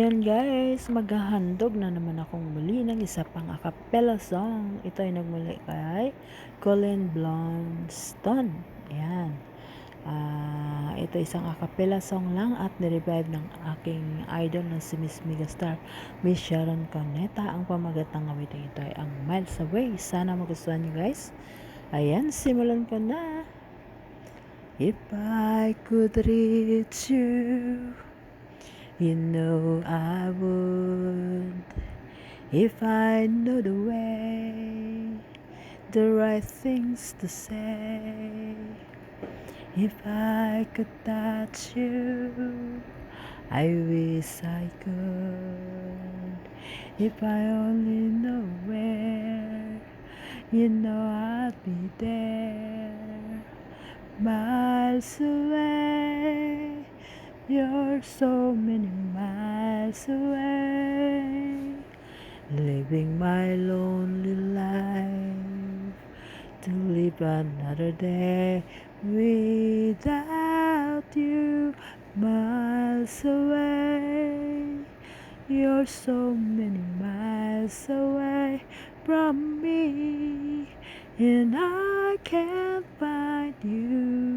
Yan guys, maghahandog na naman akong muli ng isa pang acapella song. Ito ay nagmuli kay Colin Blonston. Ayan. Uh, ito isang acapella song lang at nirevive ng aking idol na si Miss Megastar, Miss Sharon Coneta. Ang pamagat ng awitin ito ay ang Miles Away. Sana magustuhan nyo guys. Ayan, simulan ko na. If I could reach you You know I would if I know the way, the right things to say. If I could touch you, I wish I could. If I only know where, you know I'd be there, miles away. You're so many miles away, living my lonely life to live another day without you, miles away. You're so many miles away from me, and I can't find you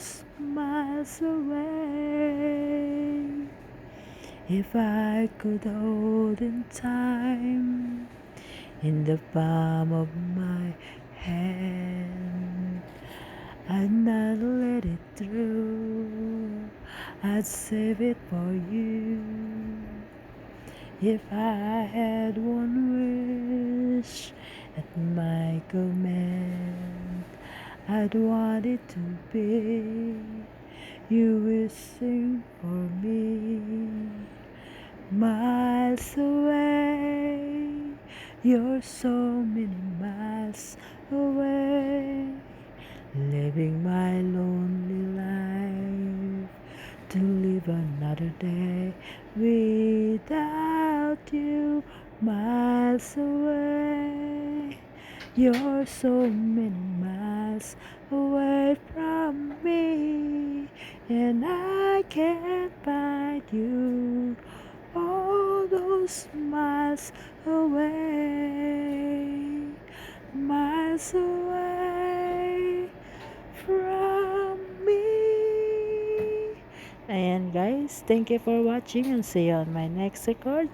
those miles away. If I could hold in time in the palm of my hand, I'd not let it through. I'd save it for you. If I had one wish at my command, I'd want it to be you wishing for me. Miles away, you're so many miles away, living my lonely life to live another day without you, miles away. You're so many miles away from me, and I can't find you all those miles away, miles away from me. And guys, thank you for watching and see you on my next record.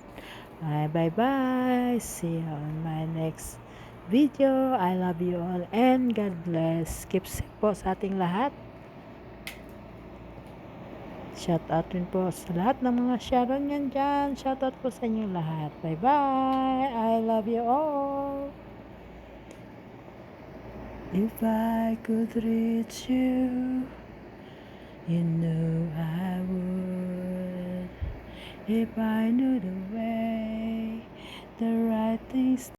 Bye bye bye. See you on my next video. I love you all and God bless. Keep safe po sa ating lahat. Shout out din po sa lahat ng mga Sharon yan dyan. Shout out po sa inyo lahat. Bye bye. I love you all. If I could reach you, you know I would. If I knew the way, the right things